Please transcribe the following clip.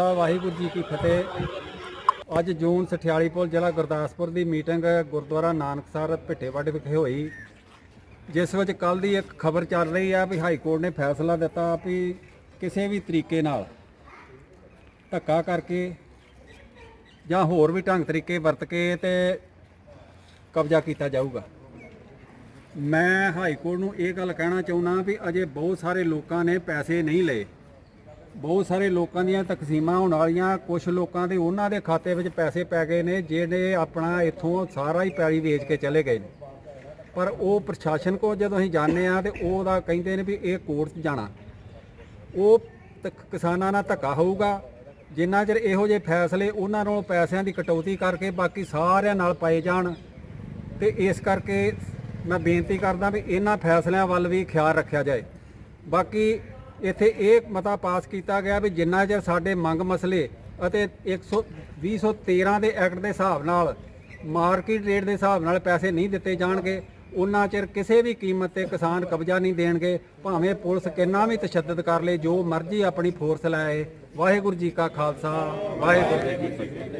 ਖਾਲਸਾ ਵਾਹਿਗੁਰੂ ਜੀ ਕੀ ਫਤਿਹ। ਅੱਜ ਜੂਨ ਸਠਿਆਲੀ ਪੁਲ ਜ਼ਿਲ੍ਹਾ ਗੁਰਦਾਸਪੁਰ ਦੀ ਮੀਟਿੰਗ ਗੁਰਦੁਆਰਾ ਨਾਨਕਸਰ ਭਿੱਟੇਵੱਡ ਵਿਖੇ ਹੋਈ। ਜਿਸ ਵਿੱਚ ਕੱਲ ਦੀ ਇੱਕ ਖਬਰ ਚੱਲ ਰਹੀ ਆ ਵੀ ਹਾਈ ਕੋਰਟ ਨੇ ਫੈਸਲਾ ਦਿੱਤਾ ਵੀ ਕਿਸੇ ਵੀ ਤਰੀਕੇ ਨਾਲ ਧੱਕਾ ਕਰਕੇ ਜਾਂ ਹੋਰ ਵੀ ਢੰਗ ਤਰੀਕੇ ਵਰਤ ਕੇ ਤੇ ਕਬਜ਼ਾ ਕੀਤਾ ਜਾਊਗਾ। ਮੈਂ ਹਾਈ ਕੋਰਟ ਨੂੰ ਇਹ ਗੱਲ ਕਹਿਣਾ ਚਾਹੁੰਦਾ ਵੀ ਅਜੇ ਬਹੁਤ ਸਾਰੇ ਲੋਕਾਂ ਨੇ ਪੈਸੇ ਨਹੀਂ ਲਏ। ਬਹੁਤ ਸਾਰੇ ਲੋਕਾਂ ਦੀਆਂ ਤਕਸੀਮਾਂ ਹੋਣ ਵਾਲੀਆਂ ਕੁਝ ਲੋਕਾਂ ਦੇ ਉਹਨਾਂ ਦੇ ਖਾਤੇ ਵਿੱਚ ਪੈਸੇ ਪੈ ਗਏ ਨੇ ਜਿਹੜੇ ਆਪਣਾ ਇੱਥੋਂ ਸਾਰਾ ਹੀ ਪੈਲੀ ਵੇਚ ਕੇ ਚਲੇ ਗਏ ਨੇ। ਪਰ ਉਹ ਪ੍ਰਸ਼ਾਸਨ ਕੋ ਜਦੋਂ ਅਸੀਂ ਜਾਂਦੇ ਆ ਤੇ ਉਹਦਾ ਕਹਿੰਦੇ ਨੇ ਵੀ ਇਹ ਕੋਰਟ 'ਚ ਜਾਣਾ। ਉਹ ਤ- ਕਿਸਾਨਾਂ ਨਾਲ ਧੱਕਾ ਹੋਊਗਾ। ਜਿੰਨਾ ਚਿਰ ਇਹੋ ਜਿਹੇ ਫੈਸਲੇ ਉਹਨਾਂ ਨੂੰ ਪੈਸਿਆਂ ਦੀ ਕਟੌਤੀ ਕਰਕੇ ਬਾਕੀ ਸਾਰਿਆਂ ਨਾਲ ਪਾਏ ਜਾਣ ਤੇ ਇਸ ਕਰਕੇ ਮੈਂ ਬੇਨਤੀ ਕਰਦਾ ਵੀ ਇਹਨਾਂ ਫੈਸਲਿਆਂ ਵੱਲ ਵੀ ਖਿਆਲ ਰੱਖਿਆ ਜਾਏ। ਬਾਕੀ ਇੱਥੇ ਇਹ ਮਤਾ ਪਾਸ ਕੀਤਾ ਗਿਆ ਵੀ ਜਿੰਨਾ ਚਿਰ ਸਾਡੇ ਮੰਗ ਮਸਲੇ ਅਤੇ 100 213 ਦੇ ਐਕਟ ਦੇ ਹਿਸਾਬ ਨਾਲ, ਮਾਰਕੀਟ ਰੇਟ ਦੇ ਹਿਸਾਬ ਨਾਲ ਪੈਸੇ ਨਹੀਂ ਦਿੱਤੇ ਜਾਣਗੇ, ਉਹਨਾਂ ਚਿਰ ਕਿਸੇ ਵੀ ਕੀਮਤ ਤੇ ਕਿਸਾਨ ਕਬਜ਼ਾ ਨਹੀਂ ਦੇਣਗੇ, ਭਾਵੇਂ ਪੁਲਿਸ ਕਿੰਨਾ ਵੀ ਤਸ਼ੱਦਦ ਕਰ ਲੇ, ਜੋ ਮਰਜ਼ੀ ਆਪਣੀ ਫੋਰਸ ਲਾਏ। ਵਾਹਿਗੁਰੂ ਜੀ ਕਾ ਖਾਲਸਾ, ਵਾਹਿਗੁਰੂ ਜੀ ਕੀ ਫਤਿਹ।